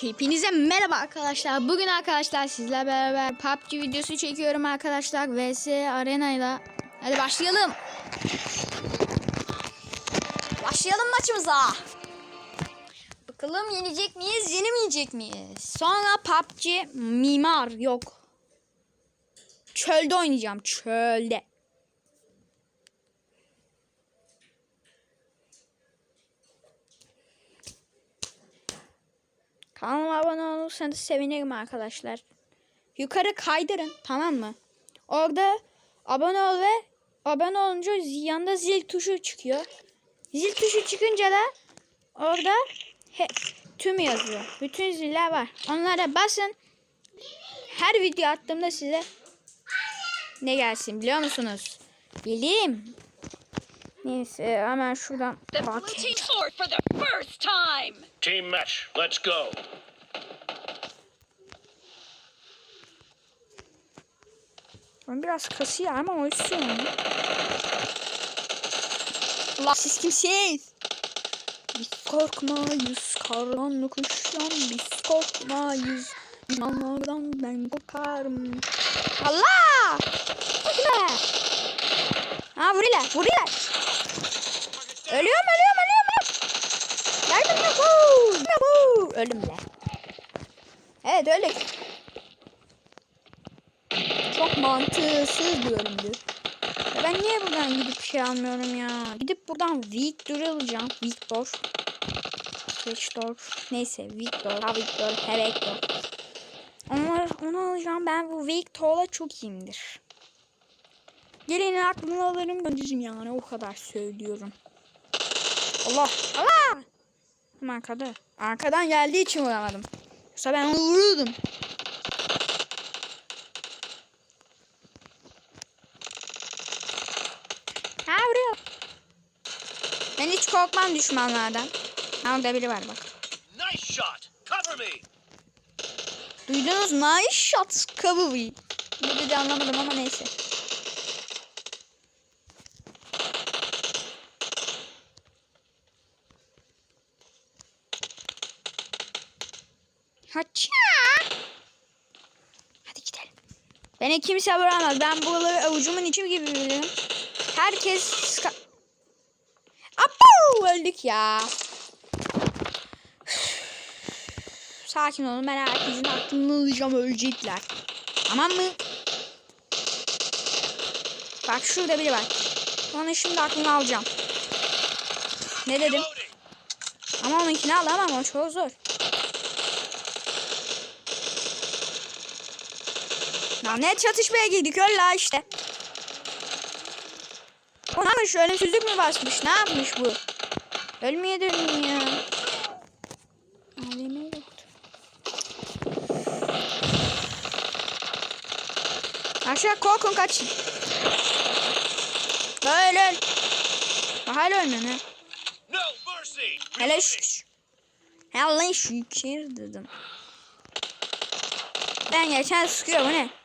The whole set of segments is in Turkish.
Hepinize merhaba arkadaşlar. Bugün arkadaşlar sizlerle beraber PUBG videosu çekiyorum arkadaşlar. VS Arena ile. Hadi başlayalım. Başlayalım maçımıza. Bakalım yenecek miyiz, yenemeyecek miyiz? Sonra PUBG mimar yok. Çölde oynayacağım, çölde. Kanalıma abone olursanız sevinirim arkadaşlar. Yukarı kaydırın tamam mı? Orada abone ol ve abone olunca yanında zil tuşu çıkıyor. Zil tuşu çıkınca da orada he, tüm yazıyor. Bütün ziller var. Onlara basın. Her video attığımda size ne gelsin biliyor musunuz? Bileyim. Neyse hemen şuradan bakayım. Team match, let's go. Ben biraz kasıyor ama olsun. Allah siz kimsiniz? Biz korkmayız karanlık uçtan biz korkmayız. İnanlardan ben korkarım. Allah! Bakma! Ha. Ölüyorum ölüyorum ölüyorum. ölüyorum. Yardım yok. Ölümle. Evet öldük. Çok mantıksız bir ölümdü. Ben niye buradan gidip şey almıyorum ya? Gidip buradan Victor alacağım. Victor. Victor. Neyse Victor. Ha Victor. He Victor. Onlar, onu alacağım. Ben bu Victor'la çok iyiyimdir. Geleni aklını alırım gönderirim yani. O kadar söylüyorum. Allah. Allah. Hem arkada. Arkadan geldiği için vuramadım. Yoksa ben vururdum. Ha vuruyor. Ben hiç korkmam düşmanlardan. Ha orada biri var bak. Nice shot. Cover me. Duydunuz? Nice shot cavalry. Ne dedi anlamadım ama neyse. Haça. Hadi gidelim. Beni kimse vuramaz. Ben buraları avucumun içi gibi bilirim. Herkes... Apo! Öldük ya. Sakin olun ben herkesin aklını alacağım ölecekler. Tamam mı? Bak şurada biri var. Onu şimdi aklını alacağım. Ne dedim? Ama onunkini alamam o çok zor. Ya ne çatışmaya girdik öyle işte. O ne yapmış ölümsüzlük mü basmış ne yapmış bu? Ölmeye dönüyor ya. AVM yoktu. Aşağı korkun kaçın. Öl öl. Hala ölmüyor ne? Hele şu. Hele şu içeri dedim. Ben geçen sıkıyor bu ne?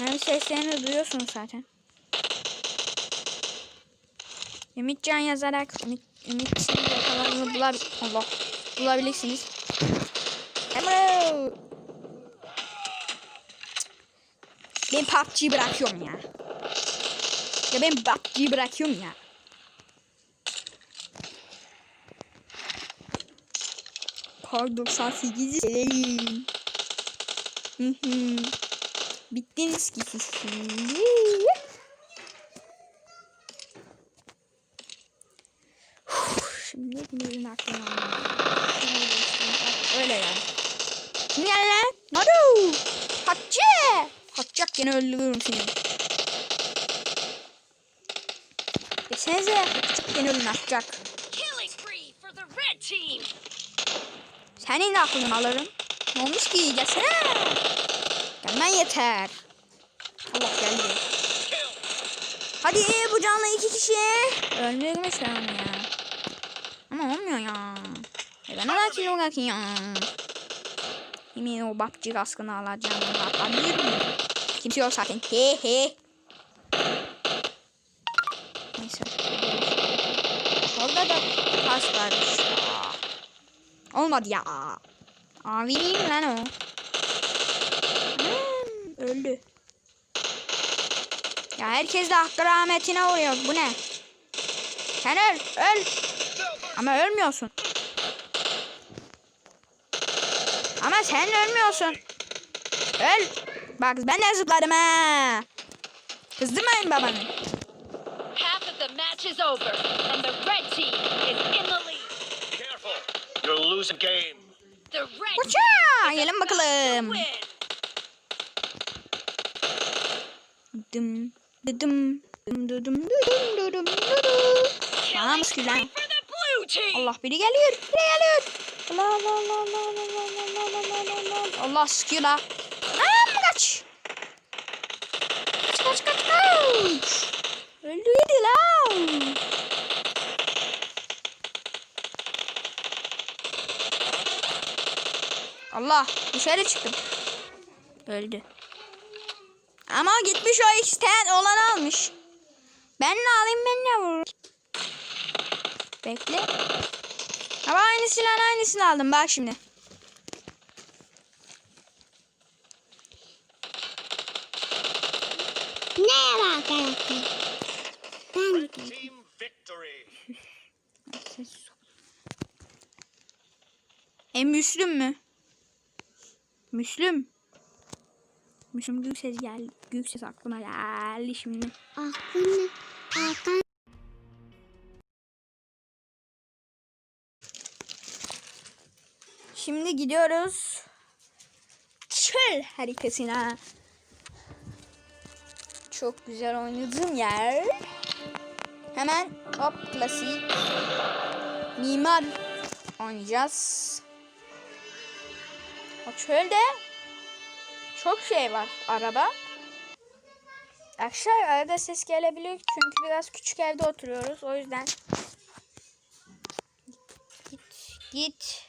Benim seslerini duyuyorsunuz zaten. Ümitcan yazarak Ümit, Ümit yakalarını bulabil Allah bulabilirsiniz. Ben PUBG'yi bırakıyorum ya. Ya ben PUBG'yi bırakıyorum ya. Kar 98'i severim. Hı hı. Bittiniz ki siz şimdi. Şimdi hepinizin aklına. Öyle yani. Kim yani lan? Naru! Hatice! Hatice gene öldürürüm seni. Desenize for the red team. Senin de aklını alırım. Ne olmuş ki? Gelsene. Gelmen yeter. Allah geldi. Hadi bu canlı iki kişi. Öldürmüş ben onu ya. Ama olmuyor ya. E ben ona kilo bakayım ya. Yemin o babcı kaskını alacağım. Alabilir miyim? Kimse yok zaten. He he. Neyse. Orada da kask varmış. Olmadı ya. Abi lan o. Öldü. Ya herkes de hakkı rahmetine uğruyor. Bu ne? Sen öl, öl. Ama ölmüyorsun. Ama sen ölmüyorsun. Öl. Bak ben de zıpladım ha. Kızdırmayın babanı. Half of the match is over, and the red team is in the lead. Careful. You're losing game. The red Uça. team is Gelin bakalım. Dım dım. Tamam team. Allah biri geliyor. Biri geliyor. Allah Allah Allah sıkıyor la. Lan kaç. Kaç kaç kaç kaç. Öldüydü lan. Allah dışarı çıktım. Öldü. Ama gitmiş o X'ten olan almış. Ben ne alayım ben ne vururum. Bekle. Ama aynı silahın aynısını aldım bak şimdi. Merhaba arkadaşlar. Ben Team victory. E Müslüm mü? Müslüm. Müslüm Gülses geldi. Gülses aklıma geldi şimdi. aklımda Hakan Şimdi gidiyoruz. Çöl haritasına. Çok güzel oynadığım yer. Hemen hop klasik. Mimar oynayacağız. O çölde çok şey var araba. Arkadaşlar arada ses gelebilir çünkü biraz küçük evde oturuyoruz. O yüzden git git.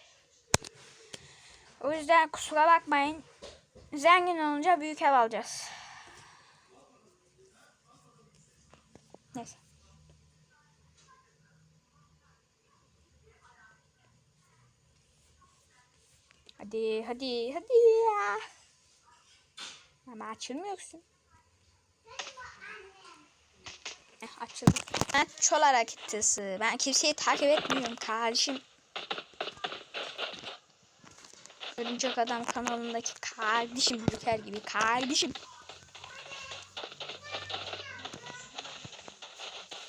O yüzden kusura bakmayın. Zengin olunca büyük ev alacağız. Neyse. Hadi hadi hadi ya. Ama açılmıyorsun. Heh, açıldı. Ben çol hareketisi. Ben kimseyi takip etmiyorum kardeşim. Örümcek Adam kanalındaki kardeşim Büker gibi kardeşim.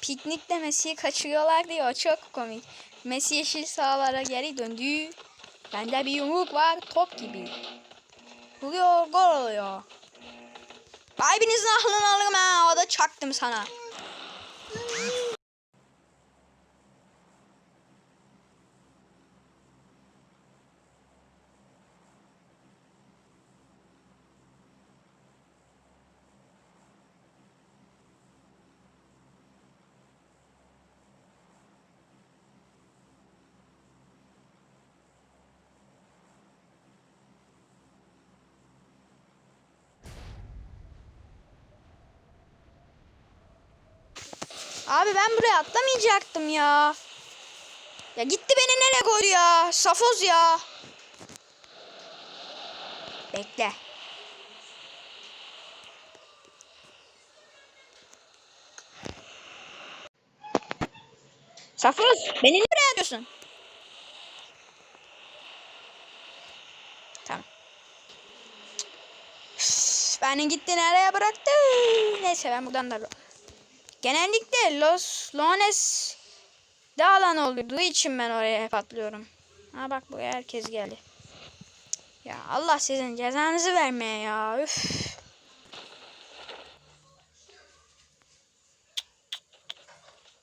Piknikte Messi'yi kaçırıyorlar diye o çok komik. Messi yeşil sahalara geri döndü. Bende bir yumruk var top gibi. Vuruyor gol oluyor. Kalbinizin aklını alırım ha. O da çaktım sana. Abi ben buraya atlamayacaktım ya. Ya gitti beni nereye koydu ya? Safoz ya. Bekle. Safoz beni nereye atıyorsun? Tamam. Üf, Beni gitti nereye bıraktı? Neyse ben buradan da Genellikle Los Lones de alan olduğu için ben oraya hep atlıyorum. Ha bak buraya herkes geldi. Ya Allah sizin cezanızı vermeye ya. Üf.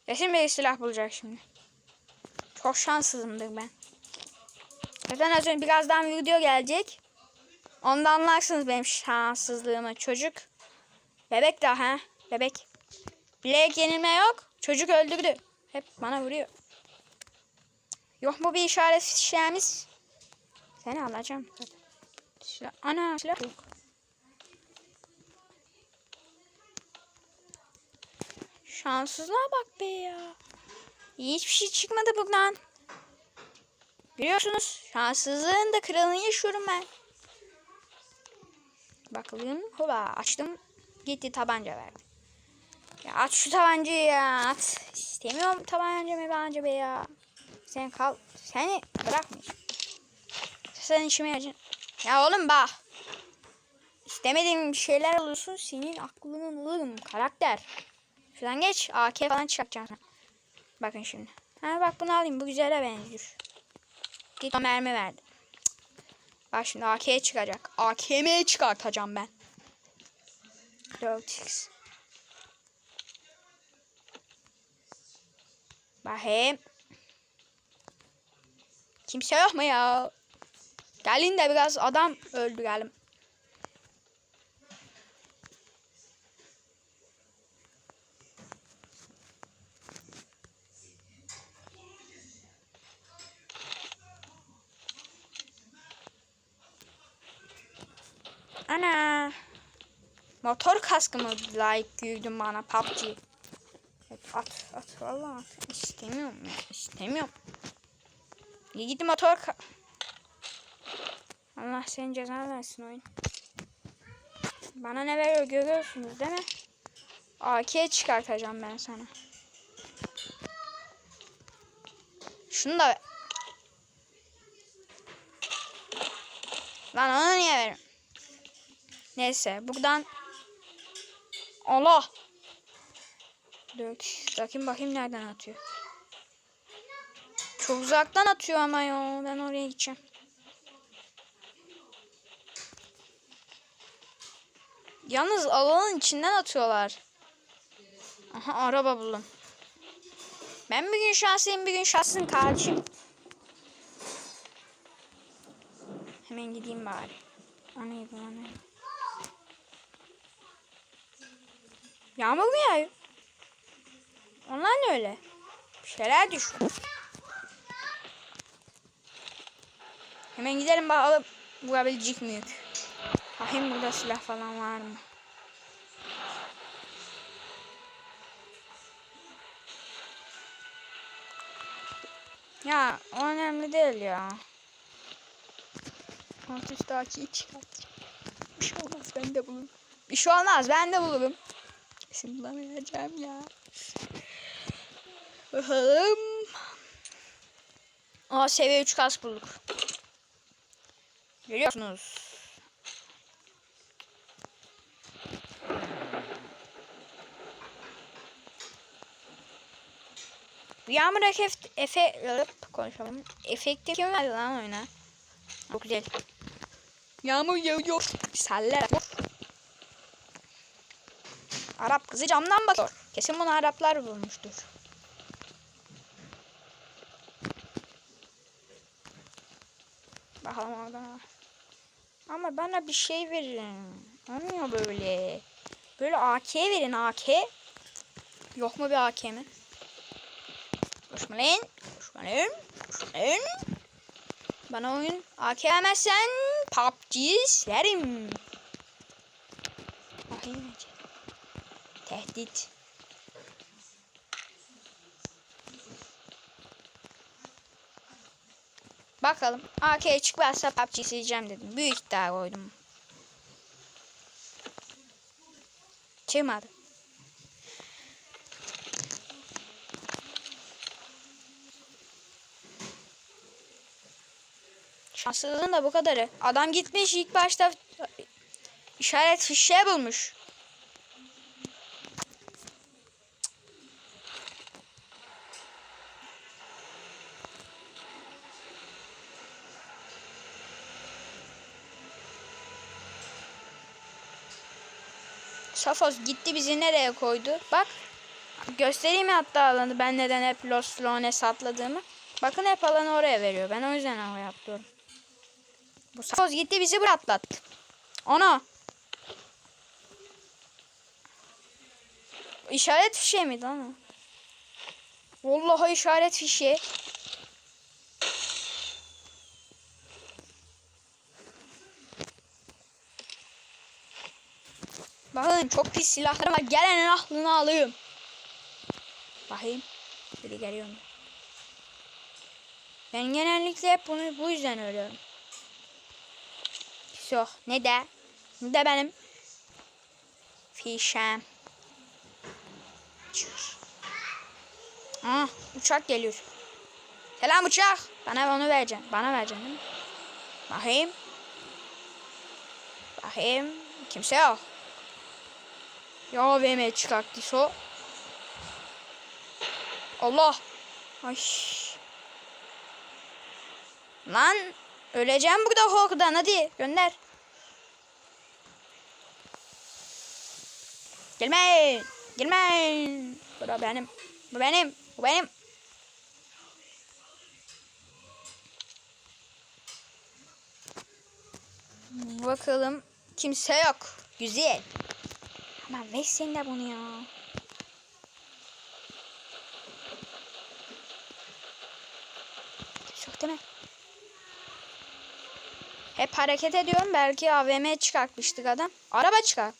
Kesin bir silah bulacak şimdi. Çok şanssızımdır ben. Zaten az önce birazdan video gelecek. Onda anlarsınız benim şanssızlığımı. Çocuk. Bebek daha. Bebek. Bilek yenilme yok. Çocuk öldürdü. Hep bana vuruyor. Yok mu bir işaret fişeğimiz? Seni alacağım. Silah. Ana silah yok. Şanssızlığa bak be ya. Hiçbir şey çıkmadı buradan. Biliyorsunuz şanssızlığın da kralını yaşıyorum ben. Bakalım. Hola açtım. Gitti tabanca verdi. Ya aç şu tabancayı ya. At. İstemiyorum tabanca tabanca be ya. Sen kal. Seni bırakmayacağım. Sen işime yarayacağım. Ya oğlum bak. İstemediğim şeyler olursun senin aklını alırım karakter. Şuradan geç AK falan çıkartacağım sana. Bakın şimdi. Ha bak bunu alayım bu güzele benziyor. Git o mermi verdi. Bak şimdi AK'ye çıkacak. AKM'ye çıkartacağım ben. 4x. Bakayım. Kimse yok mu ya? Gelin de biraz adam öldürelim. Ana. Motor kaskı mı layık güydün bana PUBG? Evet, at at vallahi at. İstemiyorum ya istemiyorum. İyi gidi motor Allah senin cezanı versin oyun. Bana ne veriyor görüyorsunuz değil mi? AK çıkartacağım ben sana. Şunu da. Lan onu niye veriyorum? Neyse buradan Allah Dök. Bakayım bakayım nereden atıyor. Çok uzaktan atıyor ama ya. Ben oraya gideceğim. Yalnız alanın içinden atıyorlar. Aha araba buldum. Ben bir gün şanslıyım bir gün şanslısın kardeşim. Hemen gideyim bari. O neydi? Yağmur mu yağıyor? Onlar ne öyle? Bir şeyler düştü. Hemen gidelim bakalım vurabilecek miyiz? Bakayım burada silah falan var mı? Ya o önemli değil ya. Alt açıyı çıkartacağım. Bir şey olmaz ben de bulurum. Bir şey olmaz ben de bulurum. Kesin bulamayacağım ya. Bakalım. Aa seviye 3 kas bulduk. Görüyorsunuz. Yağmur efekt efe konuşalım. Efekti kim verdi lan oyuna? Çok güzel. Yağmur yağıyor. Saller. Arap kızı camdan bakıyor. Kesin bunu Araplar bulmuştur. Bakalım orada. Ama bana bir şey verin. Olmuyor böyle. Böyle AK verin AK. Yok mu bir AK mi? Koşma lan. Koşma. Bana oyun AK vermezsen PUBG. Bakayım önce. Tehdit. Bakalım. AK çıkmazsa PUBG sileceğim dedim. Büyük iddia koydum. Çıkmadı. Şanssızlığın da bu kadarı. Adam gitmiş ilk başta işaret fişeği bulmuş. Safos gitti bizi nereye koydu? Bak. Göstereyim mi hatta alanı ben neden hep Lost Lones atladığımı. Bakın hep alanı oraya veriyor. Ben o yüzden oraya atlıyorum. Bu Safos gitti bizi buraya atlattı. Ona. İşaret fişeği miydi lan o? Vallahi işaret fişeği. Bakın çok pis silahlarım var. Gelenin aklını alayım. Bakayım. Biri geliyor mu? Ben genellikle hep bunu bu yüzden ölüyorum. So, ne de? Ne de benim? Fişem. Çıkır. Ah, uçak geliyor. Selam uçak. Bana onu vereceksin. Bana vereceksin değil mi? Bakayım. Bakayım. Kimse yok. Ya AVM çıkarttıysa o. Allah. Ay. Lan öleceğim burada korkudan hadi gönder. Gelmeyin. Gelmeyin. Bu benim. Bu benim. Bu benim. Bakalım. Kimse yok. Güzel. Ama ver sen de bunu ya. Yok değil mi? Hep hareket ediyorum. Belki AVM çıkartmıştık adam. Araba çıkar.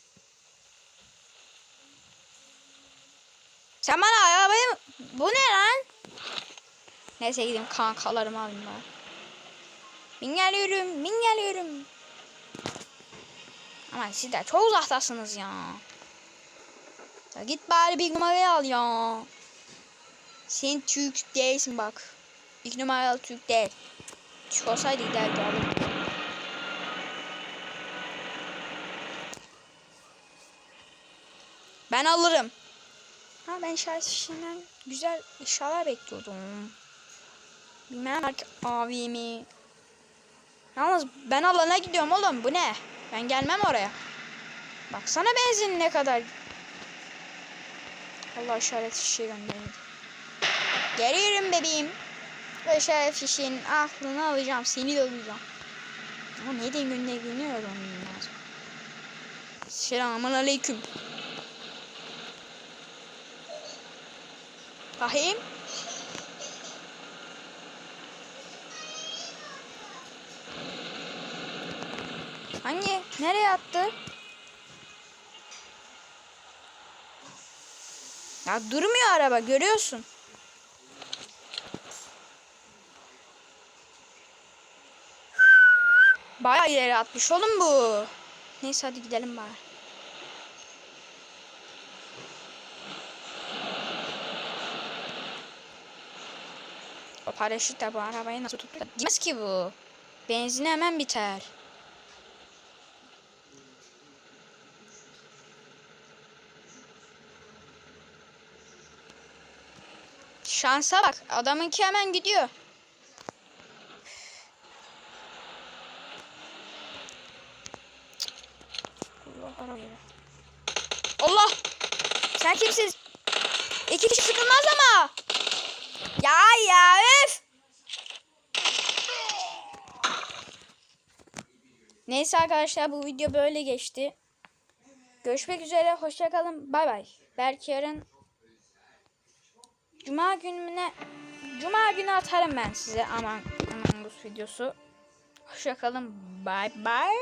Sen bana arabayı mı? Bu ne lan? Neyse gideyim kankalarımı alayım bari. Bin geliyorum, bin geliyorum. Ama siz de çok uzaktasınız ya. Ya. Git bari bir numarayı al ya. Sen Türk değilsin bak. İlk numaralı Türk değil. Türk olsaydı giderdi alırım. Ben alırım. Ha ben şarj fişinden güzel eşyalar bekliyordum. Bilmem belki abimi. Yalnız ben alana gidiyorum oğlum bu ne? Ben gelmem oraya. Baksana benzin ne kadar. Allah işaret fişeği gönderdi. Geliyorum bebeğim. İşaret fişeğinin aklını alacağım. Seni de alacağım. Ama neden gönderdiğini öğrenmem lazım. Selamun aleyküm. Bakayım. Hangi? Nereye attı? Ya durmuyor araba görüyorsun. Bayağı ileri atmış oğlum bu. Neyse hadi gidelim bari. O paraşüt de bu arabayı nasıl tuttu? Gitmez ki bu. Benzin hemen biter. Şansa bak. Adamınki hemen gidiyor. Allah! Sen kimsin? İki kişi sıkılmaz ama. Ya ya öf! Neyse arkadaşlar bu video böyle geçti. Görüşmek üzere. Hoşçakalın. Bay bay. Belki yarın Cuma gününe Cuma günü atarım ben size aman aman bu videosu. Hoşçakalın. Bay bay.